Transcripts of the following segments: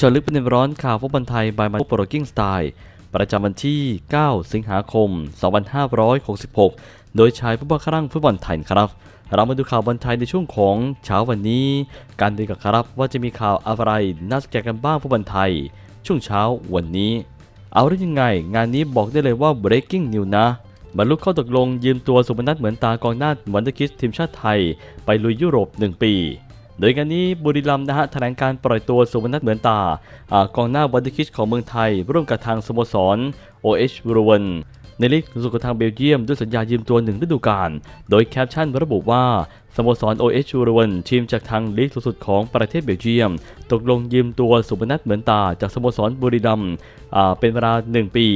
จาะลึกประเด็นร้อนข่าวฟุตบอลไทย by มาโปรกิ้งสไตล์ประจำวันที่ 9 สิงหาคม 2566 โดยชายผู้บังคับรังฟุตบอลไทยครับ เรามาดูข่าวบอลไทยในช่วงของเช้าวันนี้ การดูกันครับว่าจะมีข่าวอะไรน่าสนใจกันบ้างฟุตบอลไทย ช่วงเช้าวันนี้ เอาได้ยังไง งานนี้บอกได้เลยว่า breaking news นะบรรลุข้อตกลงยืมตัวสุพนัทเหมือนตากองหน้าวันเดอร์คิสทีมชาติไทย ไปลุยยุโรป 1 ปี โดยงานนี้บุรีรัมย์นะฮะแถลงการปล่อยตัวสุพนัฐเหมือนตาอกองหน้าวันเดอร์คิชของเมืองไทย ร่วมกับทางสโมสร OH รวน ในลีกสูงสุดของทางเบลเยียมด้วยสัญญายืมตัวหนึ่งฤดูกาล โดยแคปชั่นระบุว่าสโมสร OH รวนทีมจากทางลีกสูงสุดของประเทศเบลเยียม ตกลงยืมตัวสุพนัทเหมือนตาจากสโมสรบุรีรัมเป็นเวลา 1 ปี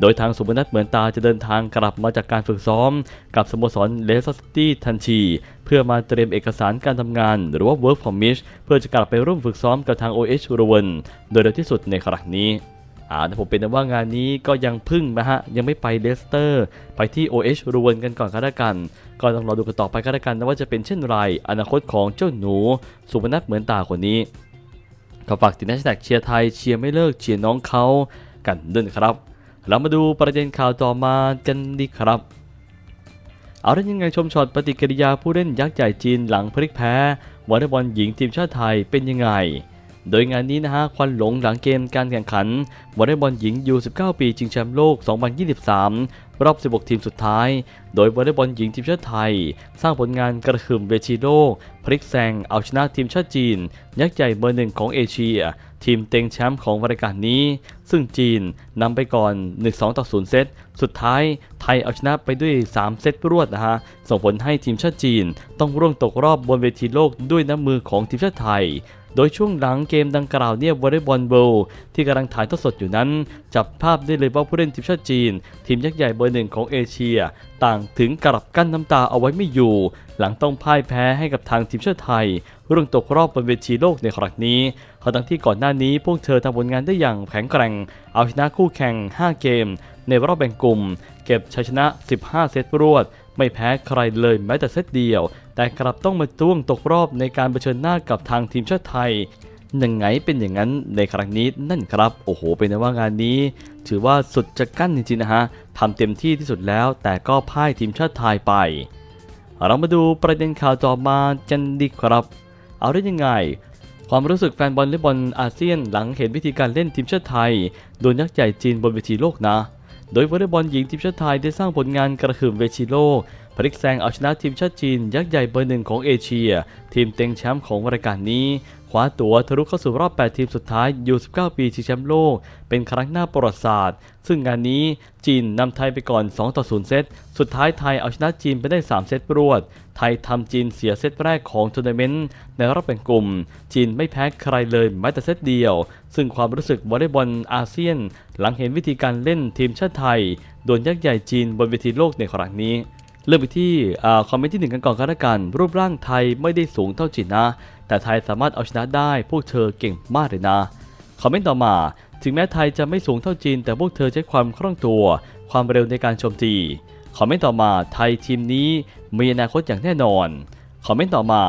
โดยทางสุพนัทเหมือนตาจะเดินทางกลับมาจากการฝึกซ้อม กับสโมสรเลสเตอร์ซิตี้ทันที เพื่อมาเตรียมเอกสารการทำงาน หรือว่า work permit เพื่อจะกลับไปร่วมฝึกซ้อมกับทาง OH รวนโดยเร็วที่สุดในครั้งนี้ อ่าแต่ผมเป็นว่างานนี้ก็ยังพึ่งนะฮะ ยังไม่ไปเลสเตอร์ ไปที่ OH รวนกันก่อนก็แล้วกัน ก็ต้องรอดูกันต่อไปก็แล้วกันนะว่าจะเป็นเช่นไรอนาคตของเจ้าหนู สุพนัทเหมือนตาคนนี้ก็ฝากติดแฮชแท็กเชียร์ไทยเชียร์ไม่เลิกเชียร์น้องเขากันด้วยนครับ เรามาดูประเด็นข่าวต่อมากันดีครับเอาได้ยังไงชมช็อตปฏิกิริยาผู้เล่นยักษ์ใหญ่จีนหลังพลิกแพ้วอลเลย์บอลหญิงทีมชาติไทยเป็นยังไง โดยงานนี้นะฮะควันหลงหลังเกมการแข่งขันวอลเลย์บอลหญิงยู19 ปีชิงแชมป์โลก 2023 รอบ 16 ทีมสุดท้าย โดยวอลเลย์บอลหญิงทีมชาติไทย สร้างผลงานกระหึ่มเวทีโลก พลิกแซงเอาชนะทีมชาติจีน ยักษ์ใหญ่เบอร์หนึ่งของเอเชีย ทีมเต็งแชมป์ของรายการนี้ ซึ่งจีนนำไปก่อน 1-2 ต่อ 0 เซต สุดท้ายไทยเอาชนะไปด้วย 3 เซตรวดนะฮะ ส่งผลให้ทีมชาติจีน ต้องร่วงตกรอบบนเวทีโลกด้วยน้ำมือของทีมชาติไทย โดยช่วงหลังเกมดังกล่าวเนี่ยวอลเลย์บอลเวิลด์ที่กำลังถ่ายทอดสดอยู่นั้น จับภาพได้เลยว่าผู้เล่นทีมชาติจีน ทีมยักษ์ใหญ่เบอร์หนึ่งของเอเชีย ต่างถึงกลับกั้นน้ำตาเอาไว้ไม่อยู่ หลังต้องพ่ายแพ้ให้กับทางทีมชาติไทยร่วงตกรอบบนเวทีโลกในครั้งนี้เขาทั้งที่ก่อนหน้านี้พวกเธอทำผลงานได้อย่างแข็งแกร่ง เอาชนะคู่แข่ง 5 เกม ในรอบแบ่งกลุ่ม เก็บชัยชนะ 15 เซตรวด ไม่แพ้ใครเลยแม้แต่เซตเดียว แต่กลับต้องมาจ้วงตกรอบในการเผชิญหน้ากับทางทีมชาติไทยยังไงเป็นอย่างนั้นในครั้งนี้นั่นครับ โอ้โห เป็นว่างานนี้ ถือว่าสุดจะกั้นจริงๆนะฮะทำเต็มที่ที่สุดแล้ว แต่ก็พ่ายทีมชาติไทยไป เรามาดูประเด็นข่าวต่อมากันดีครับ เอาได้ยังไง ความรู้สึกแฟนบอลและบอลอาเซียนหลังเห็นวิธีการเล่นทีมชาติไทย โดนยักษ์ใหญ่จีนบนเวทีโลกนะ โดยวอลเลย์บอลหญิงทีมชาติไทยได้สร้างผลงานกระหึ่มเวทีโลก พลิกแซงเอาชนะทีมชาติจีน ยักษ์ใหญ่เบอร์หนึ่งของเอเชีย ทีมเต็งแชมป์ของรายการนี้ คว้าตั๋วทะลุเข้าสู่รอบ 8 ทีมสุดท้ายยู19 ปีชิงแชมป์โลก เป็นครั้งหน้าประวัติศาสตร์ ซึ่งงานนี้จีนนำไทยไปก่อน 2 ต่อ 0 เซต สุดท้ายไทยเอาชนะจีนไปได้ 3 เซตรวด ไทยทำจีนเสียเซตแรกของทัวร์นาเมนต์ในรอบแบ่งกลุ่ม จีนไม่แพ้ใครเลยแม้แต่เซตเดียว ซึ่งความรู้สึกวอลเลย์บอลอาเซียน หลังเห็นวิธีการเล่นทีมชาติไทยโดนยักษ์ใหญ่จีนบนเวทีโลกในครั้งนี้ เริ่มไปที่คอมเมนต์ที่หนึ่งกันก่อนก็แล้วกัน รูปร่างไทยไม่ได้สูงเท่าจีนนะ แต่ไทยสามารถเอาชนะได้ พวกเธอเก่งมากเลยนะ คอมเมนต์ต่อมา ถึงแม้ไทยจะไม่สูงเท่าจีน แต่พวกเธอใช้ความคล่องตัว ความเร็วในการโจมตี คอมเมนต์ต่อมาไทยทีมนี้มีอนาคตอย่างแน่นอน คอมเมนต์ต่อมา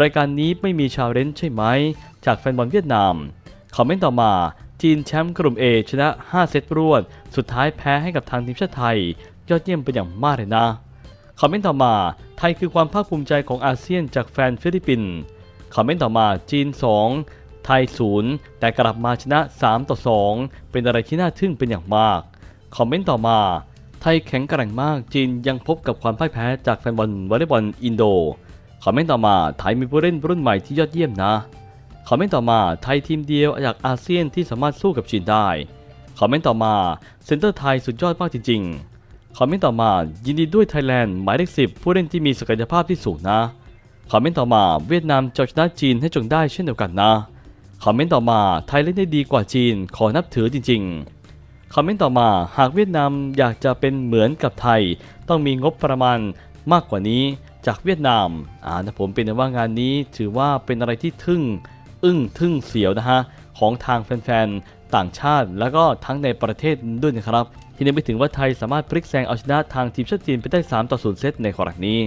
รายการนี้ไม่มีชาวเลนจ์ใช่ไหม จากแฟนบอลเวียดนาม คอมเมนต์ต่อมาจีนแชมป์กลุ่ม A ชนะ 5 เซตรวด สุดท้ายแพ้ให้กับทางทีมชาติไทย ยอดเยี่ยมเป็นอย่างมากเลยนะ คอมเมนต์ต่อมา ไทยคือความภาคภูมิใจของอาเซียนจากแฟนฟิลิปปินส์คอมเมนต์ต่อมาจีน 2 ไทย 0 แต่กลับมาชนะ 3 ต่อ 2 เป็นอะไรที่น่าทึ่งเป็นอย่างมาก คอมเมนต์ต่อมา ไทยแข็งแกร่งมากจีนยังพบกับความพ่ายแพ้จากแฟนบอลวอลเลย์บอลอินโด คอมเมนต์ต่อมาไทยมีผู้เล่นรุ่นใหม่ที่ยอดเยี่ยมนะคอมเมนต์ต่อมาไทยทีมเดียวจากอาเซียนที่สามารถสู้กับจีนได้ คอมเมนต์ต่อมาเซนเตอร์ไทยสุดยอดมากจริง ๆ คอมเมนต์ต่อมายินดีด้วยไทยแลนด์หมายเลขสิบผู้เล่นที่มีศักยภาพที่สูงนะคอมเมนต์ต่อมาเวียดนามจะเอาชนะจีนให้จงได้เช่นเดียวกันนะคอมเมนต์ต่อมาไทยเล่นได้ดีกว่าจีนขอนับถือจริงๆคอมเมนต์ต่อมาหากเวียดนามอยากจะเป็นเหมือนกับไทย ต้องมีงบประมาณมากกว่านี้จากเวียดนามอ่านะผมเป็นว่างานนี้ถือว่าเป็นอะไรที่ทึ่ง อึ้งทึ่งเสียวนะฮะของทางแฟนๆต่างชาติแล้วก็ทั้งในประเทศด้วยนะครับ ที่นึกไปถึงว่าไทยสามารถพลิกแซงเอาชนะทางทีมชาติจีนไปได้ 3 ต่อ 0 เซตในครั้งนี้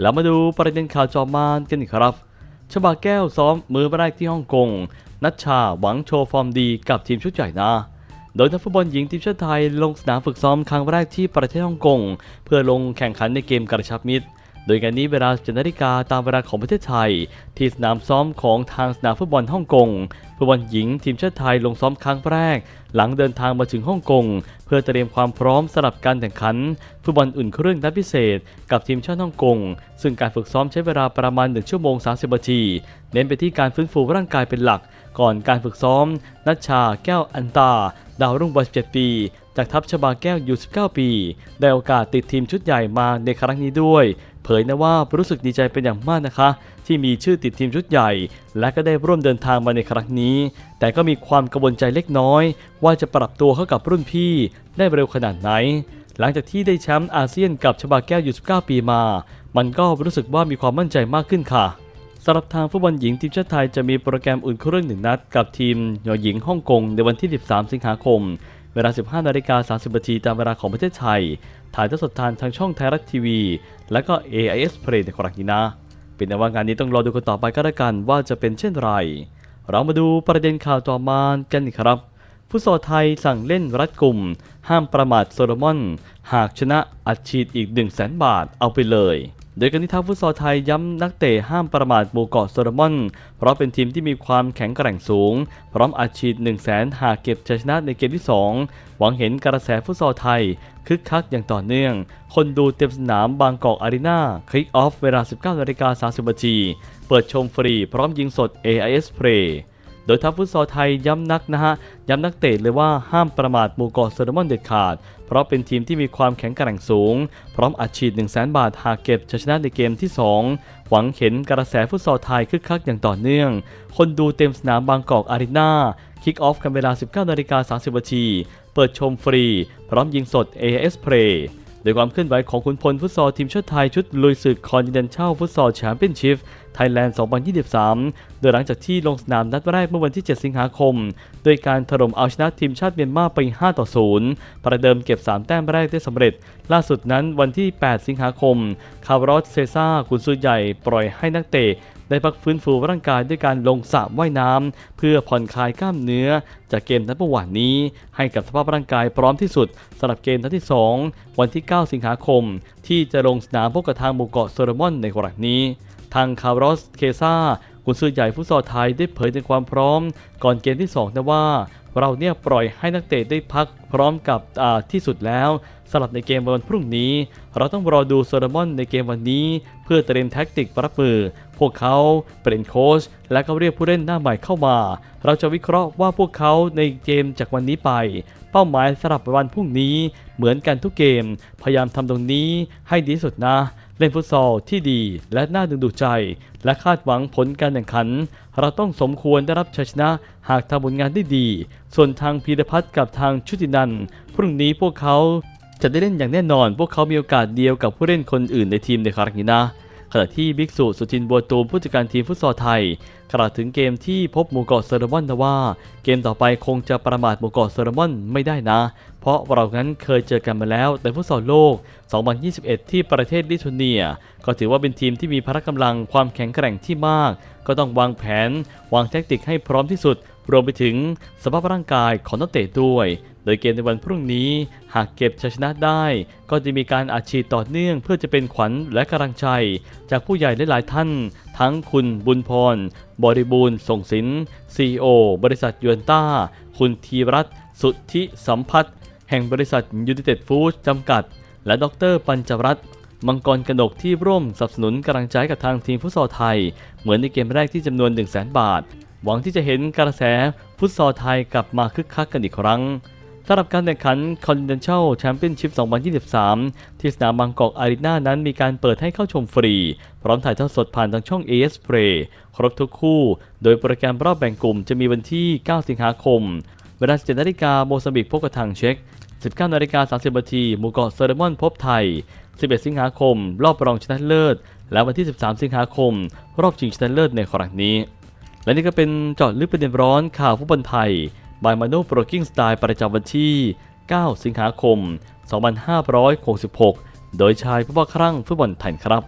แล้วมาดูประเด็นข่าวจอมานกันครับ ชบาแก้วซ้อมมือแรกที่ฮ่องกง นัชชาหวังโชว์ฟอร์มดีกับทีมชุดใหญ่นะโดยนักฟุตบอลหญิงทีมชาติไทยลงสนามฝึกซ้อมครั้งแรกที่ประเทศฮ่องกง เพื่อลงแข่งขันในเกมกระชับมิตร โดยงานนี้เวลา7นาฬิกาตามเวลาของประเทศไทย ที่สนามซ้อมของทางสนามฟุตบอลฮ่องกงฟุตบอลหญิงทีมชาติไทยลงซ้อมครั้งแรก หลังเดินทางมาถึงฮ่องกง เพื่อเตรียมความพร้อมสำหรับการแข่งขันฟุตบอลอุ่นเครื่องนัดพิเศษ กับทีมชาติฮ่องกง ซึ่งการฝึกซ้อมใช้เวลาประมาณ 1 ชั่วโมง 30นาที เน้นไปที่การฟื้นฟูร่างกายเป็นหลัก ก่อนการฝึกซ้อม นัชชาแก้วอันตา ดาวรุ่งวัย17 ปี จากทัพชบาแก้วอยู่19 ปี ได้โอกาสติดทีมชุดใหญ่มาในครั้งนี้ด้วย เผยนะว่ารู้สึกดีใจเป็นอย่างมากนะคะ ที่มีชื่อติดทีมชุดใหญ่ และก็ได้ร่วมเดินทางมาในครั้งนี้ แต่ก็มีความกังวลใจเล็กน้อย ว่าจะปรับตัวเข้ากับรุ่นพี่ ได้เร็วขนาดไหน หลังจากที่ได้แชมป์อาเซียนกับชบาแก้วอยู่19ปีมา มันก็รู้สึกว่ามีความมั่นใจมากขึ้นค่ะสำหรับทางฟุตบอลหญิงทีมชาติไทยจะมีโปรแกรมอุ่นเครื่องหนึ่งนัดกับทีมหญิงฮ่องกงในวันที่ 13 สิงหาคม เวลา 15นาฬิกา30นาทีตามเวลาของประเทศไทย ถ่ายทอดสดทางทางช่องไทยรัฐทีวี และก็ AIS Play ในครั้งนี้นะ เป็นแต่ว่างานนี้ต้องรอดูกันต่อไปก็แล้วกันว่าจะเป็นเช่นไร เรามาดูประเด็นข่าวต่อมากันครับฟุตซอลไทยสั่งเล่นรัดกลุ่ม ห้ามประมาทโซโลมอน หากชนะอัดฉีดอีก 1 0 0 0 0แสนบาทเอาไปเลย โดยการที่ทางฟุตซอลไทยย้ำนักเตะห้ามประมาทหมู่เกาะโซโลมอน เพราะเป็นทีมที่มีความแข็งแกร่งสูง พร้อมอัดฉีด1 0 0 0 0แสนหากเก็บชัยชนะในเกมที่ 2 หวังเห็นกระแสฟุตซอลไทย คึกคักอย่างต่อเนื่อง คนดูเต็มสนามบางกอกอารีนาคลิกออฟเวลา 19นาฬิกา30นาทีเปิดชมฟรีพร้อมยิงสด AIS Play ดยทัพฟุตซอลไทยย้ำนักนะฮะ ย้ำนักเตะเลยว่าห้ามประมาทหมู่เกาะโซโลมอนเด็ดขาด เพราะเป็นทีมที่มีความแข็งแกร่งสูง พร้อมอัดฉีด 1 0 0 0 0แบาทหากเก็บชัยชนะในเกมที่ 2 หวังเห็นกระแสฟุตซอลไทยคึกคักอย่างต่อเนื่อง คนดูเต็มสนามบางกอกอารีนาคิกออฟกันเวลา 19นาฬิกา30นาทีเปิดชมฟรี พร้อมยิงสด AS Play โดยความเคลื่อนไหวของขุนพลฟุตซอลทีมชาติไทยชุดลุยศึกคอนดิเนนชัลฟุตซอลแชมเปี้ยนชิพไทยแลนด์ 2023 โดยหลังจากที่ลงสนามนัดแรกเมื่อวันที่ 7 สิงหาคม โดยการถล่มเอาชนะทีมชาติเมียนมาไป 5 ต่อ 0 ประเดิมเก็บ 3 แต้มแรกได้สำเร็จ ล่าสุดนั้นวันที่ 8 สิงหาคม คาร์ลอสเซซ่ากุนซือใหญ่ปล่อยให้นักเตะได้พักฟื้นฟูร่างกายด้วยการลงสระว่ายน้ำเพื่อผ่อนคลายกล้ามเนื้อ จากเกมนัดเมื่อวานนี้ ให้กับสภาพร่างกายพร้อมที่สุดสำหรับเกมนัดที่ 2 วันที่9 สิงหาคม ที่จะลงสนามพบกับทางหมู่เกาะโซโลมอนในครั้งนี้ ทางคาร์ลอสเคซ่ากุนซือใหญ่ฟุตซอลไทยได้เผยถึงความพร้อม ก่อนเกมที่ 2 นะว่า เราเนี่ยปล่อยให้นักเตะได้พักพร้อมกับที่สุดแล้วสำหรับในเกมวันพรุ่งนี้ เราต้องรอดูโซโลมอนในเกมวันนี้ เพื่อเตรียมแท็กติกรับมือ พวกเขาเป็นโค้ชและก็เรียกผู้เล่นหน้าใหม่เข้ามา เราจะวิเคราะห์ว่าพวกเขาในเกมจากวันนี้ไป เป้าหมายสำหรับวันพรุ่งนี้เหมือนกันทุกเกม พยายามทำตรงนี้ให้ดีสุดนะ เล่นฟุตซอลที่ดีและน่าดึงดูดใจ และคาดหวังผลการแข่งขัน เราต้องสมควรได้รับชัยชนะหากทำผลงานได้ดี ส่วนทางพีรพัฒน์กับทางชุตินันท์พรุ่งนี้พวกเขาจะได้เล่นอย่างแน่นอน พวกเขามีโอกาสเดียวกับผู้เล่นคนอื่นในทีมในครั้งนี้นะ ขณะที่บิ๊กสุสุทินบัวตูมผู้จัดการทีมฟุตซอลไทยกล่าวถึงเกมที่พบหมู่เกาะโซโลมอนนะว่า เกมต่อไปคงจะประมาทหมู่เกาะโซโลมอนไม่ได้นะ เพราะเรานั้นเคยเจอกันมาแล้วในฟุตซอลโลก 2021 ที่ประเทศลิทัวเนีย ก็ถือว่าเป็นทีมที่มีพละกำลังความแข็งแกร่งที่มาก ก็ต้องวางแผน วางแทคติกให้พร้อมที่สุด รวมไปถึงสภาพร่างกายของนักเตะด้วย โดยเกมในวันพรุ่งนี้ หากเก็บชัยชนะได้ ก็จะมีการอัดฉีดต่อเนื่องเพื่อจะเป็นขวัญและกำลังใจ จากผู้ใหญ่หลายๆท่าน ทั้งคุณบุญพร บริบูรณ์ส่งสินซีโอบริษัทยวนต้า คุณธีรัตน์สุทธิสัมพัฒน์แห่งบริษัทยู i นเต็ดฟู้ดจำกัด และดรปัญจรัตน์มังกรกนกที่ร่วมสนับสนุนกำลังใจกับทางทีมฟุตซอลไทย เหมือนในเกมแรกที่จำนวน 1 0 0 0 0แบาท หวังที่จะเห็นกระแสฟุตซอลไทยกลับมาคึกคักกันอีกครั้งสำหรับการแข่งขัน Continental Championship 2023 ที่สนามบางกอกอารีนานั้นมีการเปิดให้เข้าชมฟรี พร้อมถ่ายทอดสดผ่านทางช่อง AS Play ครบทุกคู่ โดยโปรแกรมรอบแบ่งกลุ่มจะมีวันที่ 9 สิงหาคม เวลา17นาฬิกาโมซัมบิกพบกับทางเช็ก19นาฬิกา30นาทีหมู่เกาะโซโลมอนพบไทย 11 สิงหาคม รอบรองชนะเลิศ และวันที่ 13 สิงหาคม รอบชิงชนะเลิศในครั้งนี้ และนี่ก็เป็นจอดลึกประเด็นร้อนข่าวฟุตบอลไทยบายมาโนโปรกิ้งสไตล์ประจำวันที่ 9 สิงหาคม 2566 โดยชายผู้ว่าครั่งฟุตบอลไทยครับ